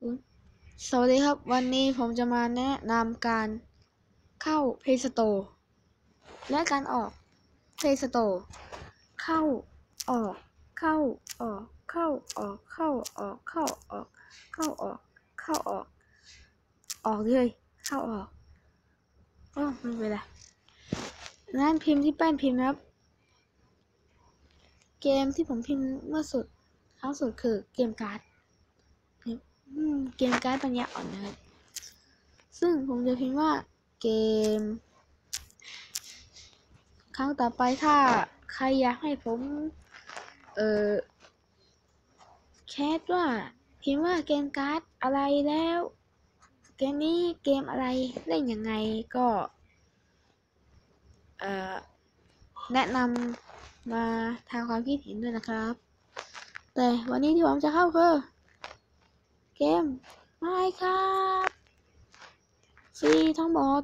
สวัสดีครับ วันนี้ผมจะมาแนะนำการเข้า Play Store และการออก Play Store เข้าออก เข้าออก เข้าออก เข้าออก เข้าออก เข้าออก เข้าออก ออกเลย เข้าออกโอ้ไม่เป็นไรงั้นพิมพ์ที่แป้นพิมพ์นะครับ เกมที่ผมพิมพ์เมื่อสุดครั้งสุดคือเกมการ์ด เกมการ์ดปัญญาอ่อนนะครับ ซึ่งผมจะพิมพ์ว่าเกม ครั้งต่อไปถ้าใครอยากให้ผม เออแคสว่า พิมพ์ว่าเกมการ์ดอะไรแล้ว เกมนี้เกมอะไรเล่นยังไงก็ เออแนะนำมาทางความคิดเห็นด้วยนะครับ แต่วันนี้ที่ผมจะเข้าคือ เกมไม่ครับฟรีทั้งหมด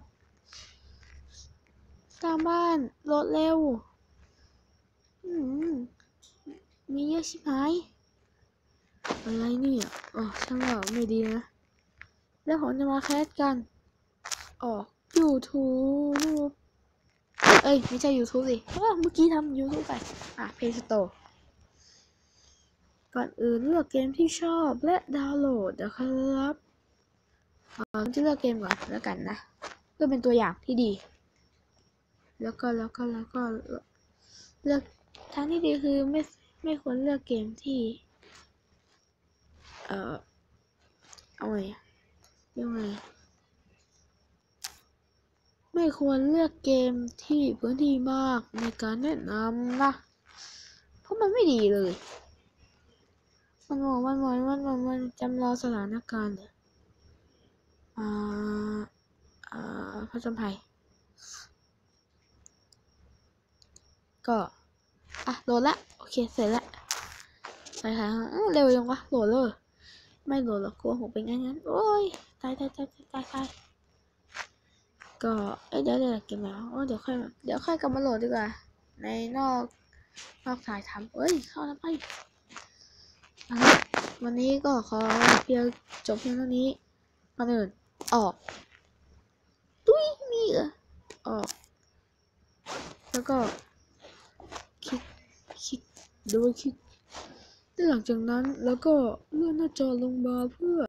ตามบ้านโหลดเร็วอืมมีเยอะชิบหาย อะไรเนี่ยอ๋อช่างว่าไม่ดีนะ แล้วผมจะมาแคสกัน ออก YouTube เอ้ย ไม่ใช่ YouTube สิเอ้อเมื่อกี้ทำ YouTube ไป อะ Play Store ก่อนอื่นเลือกเกมที่ชอบและดาวน์โหลดนะครับผมจะเลือกเกมก่อนแล้วกันนะเพื่อเป็นตัวอย่างที่ดี แล้วก็แล้วก็แล้วก็เลือกทางที่ดีคือไม่ไม่ควรเลือกเกมที่ เอ่อเอาไงยังไงไม่ควรเลือกเกมที่พื้นที่มากในการแนะนำนะ เพราะมันไม่ดีเลย มันบอกมันบอกมันบอกมันจำลองสถานการณ์เนี่ยอ่าอ่าผจญภัย ก็ อะ โหลดละ โอเค เสร็จละใส่ค่ะเร็วยังวะ โหลดเลยไม่โหลดหรอกกลัวผมเป็นงั้นงั้น โอ้ย ตายตายตายตายตายก็เอ้ยเดี๋ยวเดี๋ยวเก็บแล้วเดี๋ยวค่อย เดี๋ยวค่อยกลับมาโหลดดีกว่า ในนอกนอกสายทำเอ้ย เข้าแล้วไป วันนี้ก็ขอเพียงจบเพียงเท่านี้ก่อนอื่นออก ตุ้ยมีเหรอออก แล้วก็คลิกคลิกดูคลิกหลังจากนั้นแล้วก็เลื่อนหน้าจอลงมาเพื่อ